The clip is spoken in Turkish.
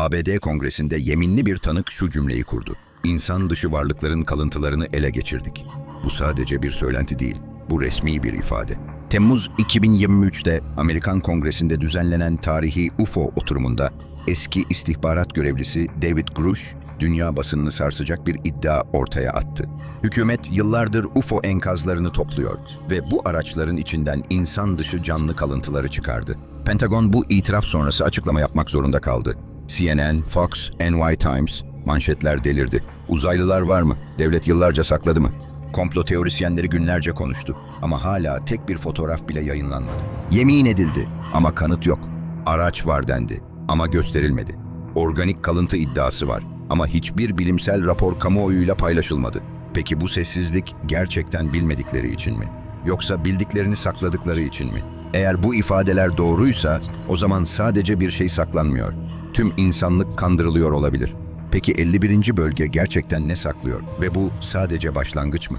ABD Kongresi'nde yeminli bir tanık şu cümleyi kurdu. İnsan dışı varlıkların kalıntılarını ele geçirdik. Bu sadece bir söylenti değil, bu resmi bir ifade. Temmuz 2023'te Amerikan Kongresi'nde düzenlenen tarihi UFO oturumunda eski istihbarat görevlisi David Grush, dünya basınını sarsacak bir iddia ortaya attı. Hükümet yıllardır UFO enkazlarını topluyor ve bu araçların içinden insan dışı canlı kalıntıları çıkardı. Pentagon bu itiraf sonrası açıklama yapmak zorunda kaldı. CNN, Fox, NY Times manşetler delirdi. Uzaylılar var mı? Devlet yıllarca sakladı mı? Komplo teorisyenleri günlerce konuştu ama hala tek bir fotoğraf bile yayınlanmadı. Yemin edildi ama kanıt yok. Araç var dendi ama gösterilmedi. Organik kalıntı iddiası var ama hiçbir bilimsel rapor kamuoyuyla paylaşılmadı. Peki bu sessizlik gerçekten bilmedikleri için mi? Yoksa bildiklerini sakladıkları için mi? Eğer bu ifadeler doğruysa o zaman sadece bir şey saklanmıyor. Tüm insanlık kandırılıyor olabilir. Peki 51. bölge gerçekten ne saklıyor ve bu sadece başlangıç mı?